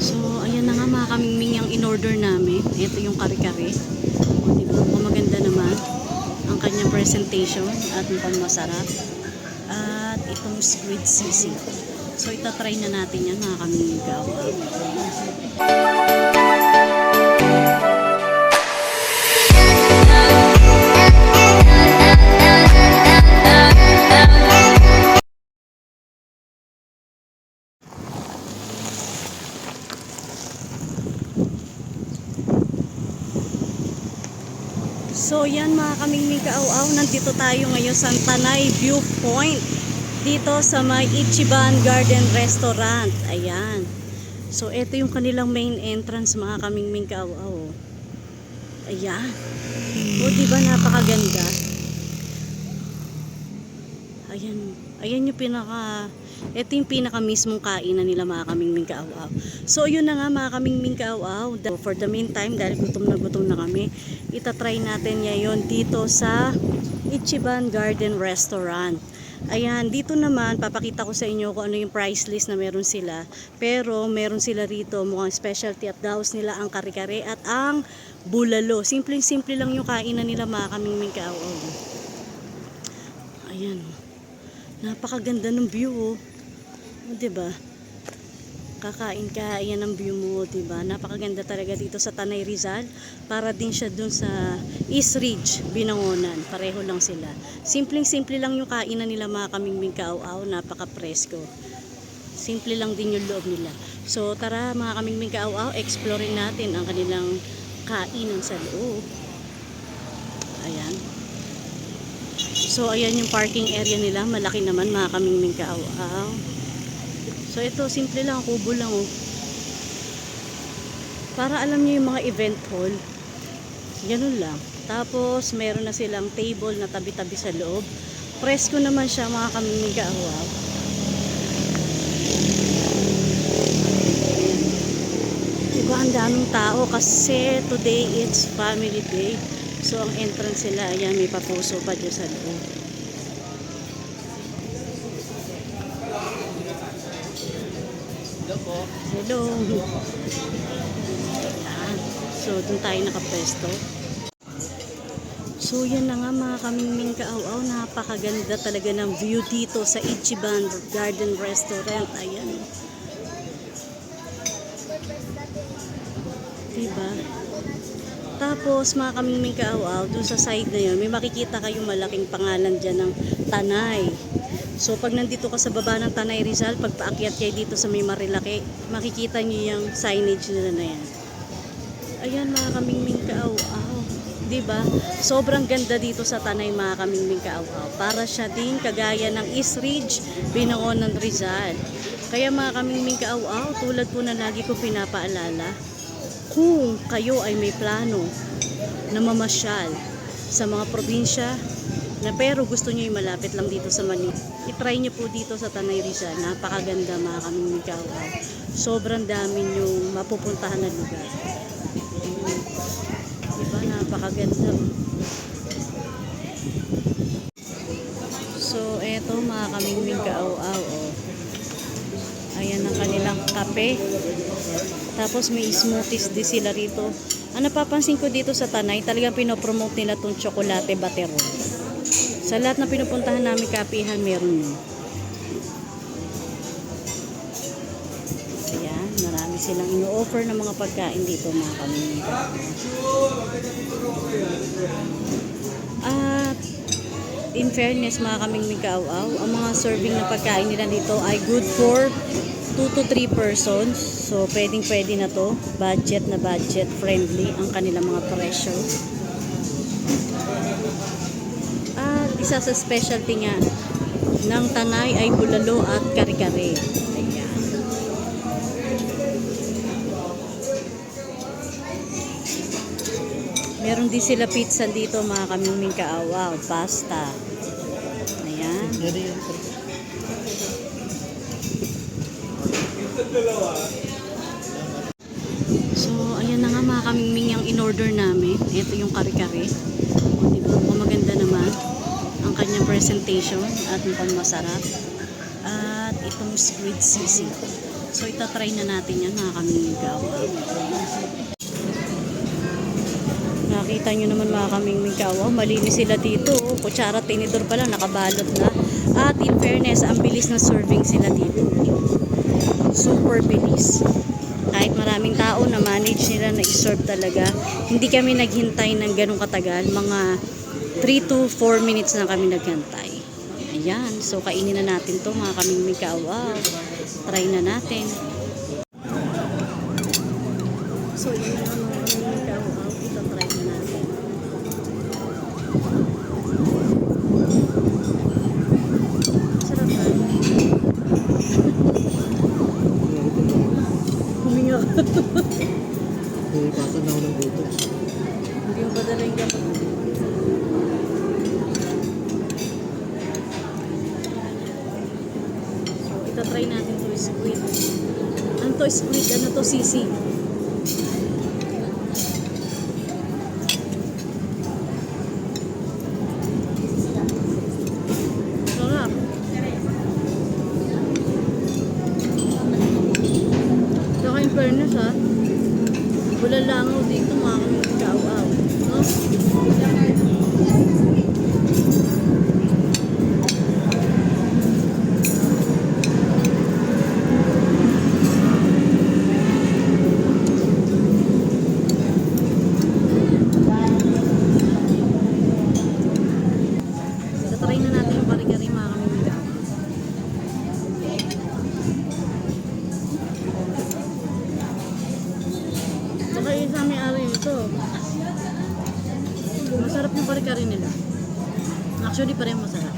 So, ayan na nga mga kamingming yung in-order namin. Ito yung kare-kare. O, diba? Maganda naman ang kanyang presentation at mukhang masarap. At itong squid sisig. So, itatry na natin yan mga kamingming ka. Kamingming kaaw-aw, nandito tayo ngayon sa Tanay Viewpoint dito sa may Ichiban Garden Restaurant. Ayan. So ito yung kanilang main entrance mga kamingming kaaw-aw. Ayan. O di ba napakaganda? Ayan. Ayan yung pinaka ito yung pinaka mismong kainan nila mga kamingming kaaw-aw. So yun na nga mga kamingming kaaw-aw. For the meantime, dahil gutom na gutom na kami, itatry natin ngayon dito sa Ichiban Garden Restaurant. Ayan, dito naman papakita ko sa inyo kung ano yung price list na meron sila. Pero meron sila rito mukhang specialty at daos nila ang kare-kare at ang bulalo. Simpleng-simple lang yung kainan nila mga kamingming kaaw-aw. Ayan. Napakaganda ng view oh. O, 'Di ba? Kakain ka, ayan ang view mo, 'di ba? Napakaganda talaga dito sa Tanay Rizal. Para din siya dun sa East Ridge, Binangonan. Pareho lang sila. Simpleng-simple lang yung kainan nila mga kamingming kaaw-aw, napaka-presko. Simple lang din yung loob nila. So tara mga kamingming kaaw-aw, explore natin ang kanilang kainan sa loob. Ayan. So, ayan yung parking area nila. Malaki naman, mga kamingming kaaw-aw. So, ito, simple lang. Kubo lang, oh. Para alam niyo yung mga event hall. Ganun lang. Tapos, meron na silang table na tabi-tabi sa loob. Presko naman siya, mga kamingming kaaw-aw. Diba, ang daming tao kasi today it's family day. So, ang entrance sila, ayan, may papuso pa dyan sa loob. Hello. Ayan. So, dun tayo nakapwesto. So, yan na nga mga kamingming kaaw-aw. Napakaganda talaga ng view dito sa Ichiban Garden Restaurant. Ayan. Diba? Tapos, mga kamingming kaaw-aw, dun sa side na yun, may makikita kayong malaking pangalan dyan ng Tanay. So, pag nandito ka sa baba ng Tanay Rizal, pag paakyat kayo dito sa may Marilaki, makikita nyo yung signage nila na yan. Ayan, mga kamingming kaaw-aw. Diba? Sobrang ganda dito sa Tanay, mga kamingming kaaw-aw. Para siya din kagaya ng East Ridge, Binangonan Rizal. Kaya mga kamingming kaaw-aw, tulad po na lagi ko pinapaalala, kung kayo ay may plano na mamasyal sa mga probinsya na pero gusto nyo yung malapit lang dito sa Manila, itry nyo po dito sa Tanay Rizal. Napakaganda mga kaming kawaw. Sobrang dami yung mapupuntahan na lugar. Diba? Napakaganda. So, eto mga kamingming kaaw-aw. Oh. Ayan ang kanilang kape. Tapos may smoothies din sila rito. Ang napapansin ko dito sa Tanay, talagang pinopromote nila tong chocolate baterol. Sa lahat na pinupuntahan namin kapihan, meron yun. Ayan, marami silang ino-offer ng mga pagkain dito mga kamingka. At in fairness mga kaming mikaaw-aw, ang mga serving na pagkain nila dito ay good for 2 to 3 persons. So, pwedeng pwede na to. Budget na budget friendly ang kanilang mga presyo. At isa sa specialty nga ng Tanay ay bulalo at kare-kare. Ayan. Meron din sila pizza dito mga kaming kaawaw. Pasta. Ayan. So, ayan na nga mga kamingming yung in-order namin. Ito yung kare-kare. O, diba? Mukhang maganda naman ang kanyang presentation at mukhang masarap. At itong squid sisig. So itatry na natin yan mga kaming kawa. Nakita nyo naman mga kaming kawa, malinis sila dito. oh. Kutsara, tinidor pa lang, nakabalot na. At in fairness, ang bilis na serving sila dito. Super bilis. Kahit maraming tao na manage nila na i-serve talaga, hindi kami naghintay ng ganong katagal. Mga 3 to 4 minutes na kami naghintay. Ayan, so kainin na natin to mga kaming kawa. Try na natin. So, yun na mga kaming kawa. Ito try na natin. Sarap ba? Nilipatan na ako ng botox. Hindi mo padala yung gamot. So, itatry natin to squid. Ano to squid? Ano to sisi? Kari-kari nila. Actually, pareho masarap.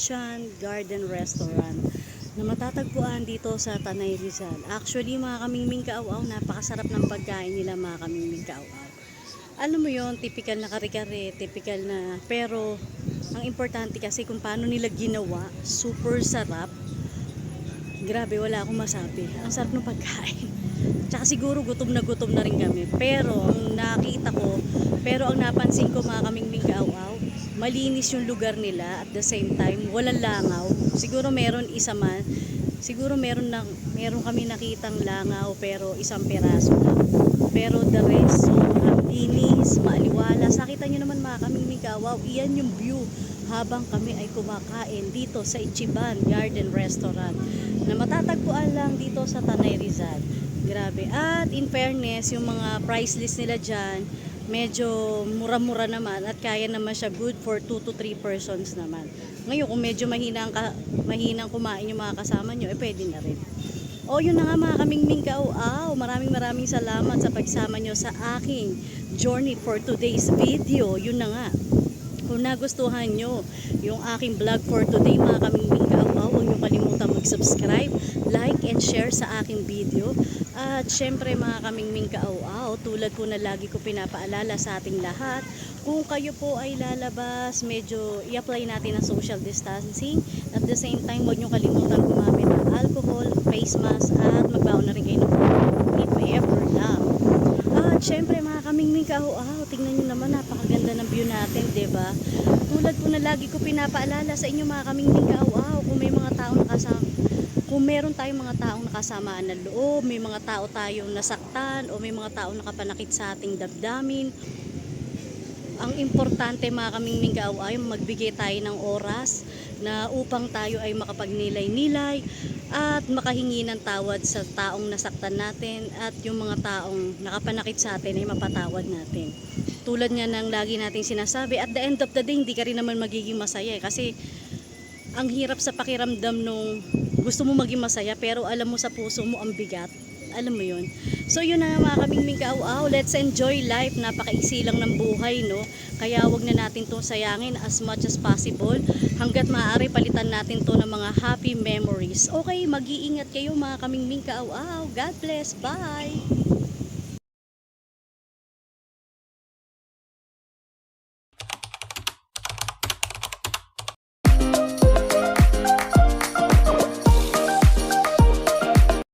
Sa Ichan Garden Restaurant na matatagpuan dito sa Tanay Rizal. Actually, mga kaming ming kaaw-aw, napakasarap ng pagkain nila mga kaming ming kaaw-aw. Alam mo yon typical na kare-kare, typical na, pero ang importante kasi kung paano nila ginawa, super sarap. Grabe, wala akong masabi. Ang sarap ng pagkain. Tsaka siguro gutom na gutom na rin kami. Pero ang nakita ko, pero ang napansin ko mga kaming mingkaaw malinis yung lugar nila at the same time, walang langaw. Siguro meron isa man, siguro meron na, meron kami nakitang langaw pero isang peraso lang. Pero the rest, sobrang linis, maaliwalas. Nakita nyo naman mga kaming mingkaaw, iyan yung view habang kami ay kumakain dito sa Ichiban Garden Restaurant na matatagpuan lang dito sa Tanay Rizal. Grabe. At in fairness, yung mga price list nila dyan, medyo mura-mura naman at kaya naman siya good for 2 to 3 persons naman. Ngayon, kung medyo mahinang, ka, mahinang kumain yung mga kasama nyo, eh pwede na rin. O yun na nga mga kaming mingkaw. Aw, maraming maraming salamat sa pagsama nyo sa aking journey for today's video. Yun na nga. Kung nagustuhan nyo yung aking vlog for today mga kaming mingkaw, huwag nyo kalimutan mag-subscribe, like, and share sa aking video. At syempre mga kaming mingkaaw tulad po na lagi ko pinapaalala sa ating lahat, kung kayo po ay lalabas, medyo i-apply natin ang social distancing. At the same time, huwag nyo kalimutan gumamit ng alcohol, face mask, at magbaon na rin kayo ng if ever lang. At syempre mga kaming mingkaaw, tingnan nyo naman, napakaganda ng view natin, ba? Tulad po na lagi ko pinapaalala sa inyo mga kaming mingkaaw, kung may mga tao nakasama kung meron tayong mga taong nakasamaan ng loob, may mga tao tayong nasaktan o may mga taong nakapanakit sa ating damdamin, ang importante mga kamingming kaaw ay magbigay tayo ng oras na upang tayo ay makapagnilay-nilay at makahingi ng tawad sa taong nasaktan natin at yung mga taong nakapanakit sa atin ay mapatawad natin. Tulad nga ng lagi nating sinasabi, at the end of the day, hindi ka rin naman magiging masaya eh. kasi ang hirap sa pakiramdam nung gusto mo maging masaya pero alam mo sa puso mo ang bigat. Alam mo yun. So yun na mga kamingming kaaw Let's enjoy life. Napakaiksi lang ng buhay, no? Kaya wag na natin itong sayangin as much as possible. Hanggat maaari palitan natin to ng mga happy memories. Okay, mag-iingat kayo mga kamingming kaaw God bless. Bye!